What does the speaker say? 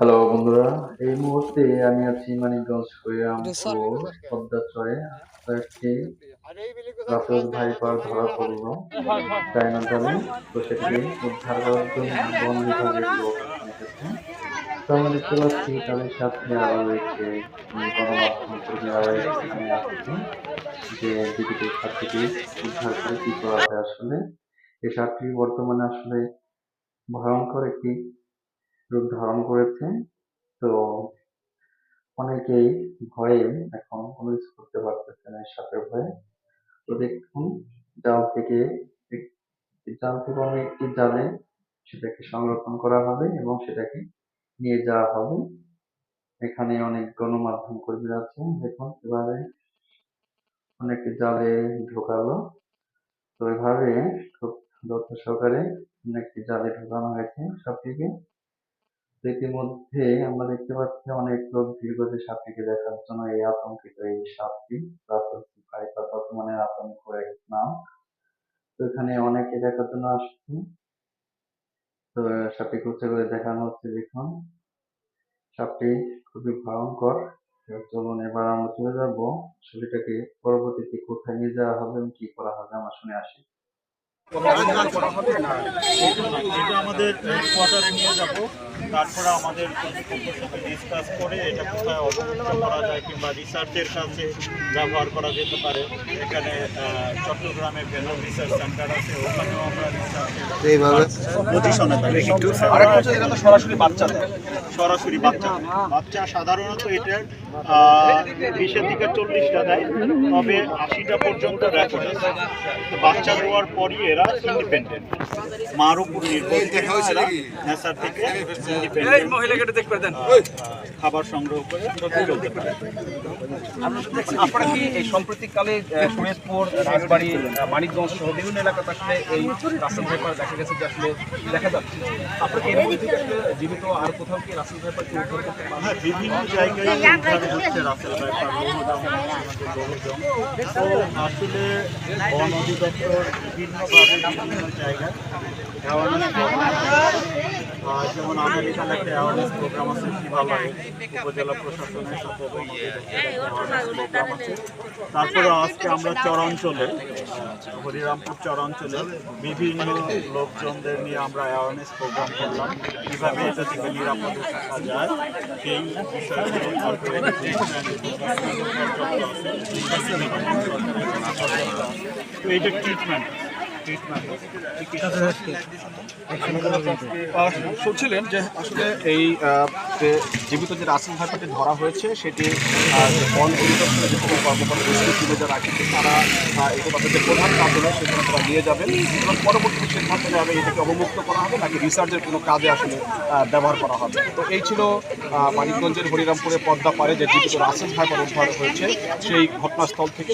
Hello বন্ধুরা। এই মুহূর্তে আমি আছি মানিকগঞ্জ হরিরামপুর পদ্মাচরে কয়েকটি রাসেল ভাইপার ধরা পড়ল। চায়না দলে তো সেটিকে উদ্ধার করার জন্য বন বিভাগের লোক এসেছে তো আমরা দেখতে পাচ্ছি তাদের সাথে আরও রয়েছে গণমাধ্যম কর্মীরা এখানে আসছে যে দুটিকে সাতটিকে উদ্ধার করে কি করা হয় আসলে। এই সাতটি বর্তমানে আসলে ভয়ঙ্কর একটি রূপ ধারণ করেছে। তো অনেকেই ভয়ে এখন কোনো কিছু করতে পারতেছে না সাপের ভয়ে। তো দেখুন, জাল থেকে জাল থেকে অন্য একটি জালে সেটাকে সংরক্ষণ করা হবে এবং সেটাকে নিয়ে যাওয়া হবে। এখানে অনেক গণমাধ্যম কর্মীরা আছে দেখুন, এভাবে অনেকে জালে ঢোকালো। তো এভাবে খুব যত্ন সহকারে অনেকটি জালে ঢোকানো হয়েছে সবটিকে ইতিমধ্যে আমরা দেখতে পাচ্ছি অনেক লোক ভিড় করেছে সাপটিকে দেখার জন্য এই আতঙ্কিত এই সাপটি ভাইপার বর্তমানে আতঙ্ক এক নাম। তো এখানে অনেকে দেখার জন্য আসছে। তো সাপটিকে উচ্চ করে দেখানো হচ্ছে, দেখুন। সাপটি খুবই ভয়ঙ্কর। চলুন এবার আমরা চলে যাব। সেটাকে পরবর্তীতে কোথায় নিয়ে যাওয়া হবে এবং কি করা হবে আমরা শুনে আসি। এটা আমাদের কোয়ার্টারে নিয়ে যাব। তারপরে আমাদের সাথে ডিসকাস করে এটা কোথায় অবমুক্ত করা যায় কিংবা রিসার্চের কাছে ব্যবহার করা যেতে পারে। এখানে আহ, চট্টগ্রামে ভেলো রিসার্চ সেন্টার আছে ওখানেও আমরা রিসার্চের পজিশনে থাকি সরাসরি বাচ্চা দেয়। সরাসরি বাচ্চা। বাচ্চা সাধারণত এটার বিশের থেকে চল্লিশটা দেয় তবে আশিটা পর্যন্ত রেকর্ড আছে। বাচ্চা দেওয়ার পরই এরা ইন্ডিপেন্ডেন্ট মার উপর নির্ভর নেশার থেকে ইন্ডিপেন্ডেন্ট খাবার সংগ্রহ করে চলতে পারে। আপনারা কি এই সাম্প্রতিককালে আহ, শরীয়তপুর রাজবাড়ী আহ, মানিকগঞ্জ সহ বিভিন্ন এলাকাতে আসলে এই রাসেল দেখা গেছে যে আসলে দেখা যাচ্ছে? আপনারা কি এর মধ্যে থেকে আসলে জীবিত আর কোথাও কি রাসেল ভাইপারকে উদ্ধার করতে হ্যাঁ বিভিন্ন জায়গায় উদ্ধার হচ্ছে রাসেল বহুজম তো আসলে বন অধিদপ্তর বিভিন্নভাবে বিভিন্ন জায়গায় যেমন আমাদের এখানে একটা অ্যাওয়ারনেস প্রোগ্রাম আছে, শিবালয় উপজেলা প্রশাসনের সাথে। তারপরে আজকে আমরা চরাঞ্চলে, হরিরামপুর চরাঞ্চলে বিভিন্ন লোকজনদের নিয়ে আমরা অ্যাওয়ারনেস প্রোগ্রাম করলাম কীভাবে এটা থেকে নিরাপদে থাকা যায়, সেই বিষয়গুলো তো এইটা ট্রিটমেন্ট শুনছিলেন যে আসলে এই জীবিত যে রাসেল ভাইপারটি ধরা হয়েছে, সেটি বন পরিদর্শনের যে কর্মকর্তা তারা তাদের যে প্রধান কার্যালয় সেখানে তারা নিয়ে যাবেন। পরবর্তী সিদ্ধান্ত নেওয়া এটাকে অবমুক্ত করা হবে, নাকি রিসার্চের কোনো কাজে আসলে ব্যবহার করা হবে? তো এই ছিল মানিকগঞ্জের হরিরামপুরে পদ্মা পারে যে জীবিত রাসেল ভাইপার উদ্ধার হয়েছে, সেই ঘটনাস্থল থেকে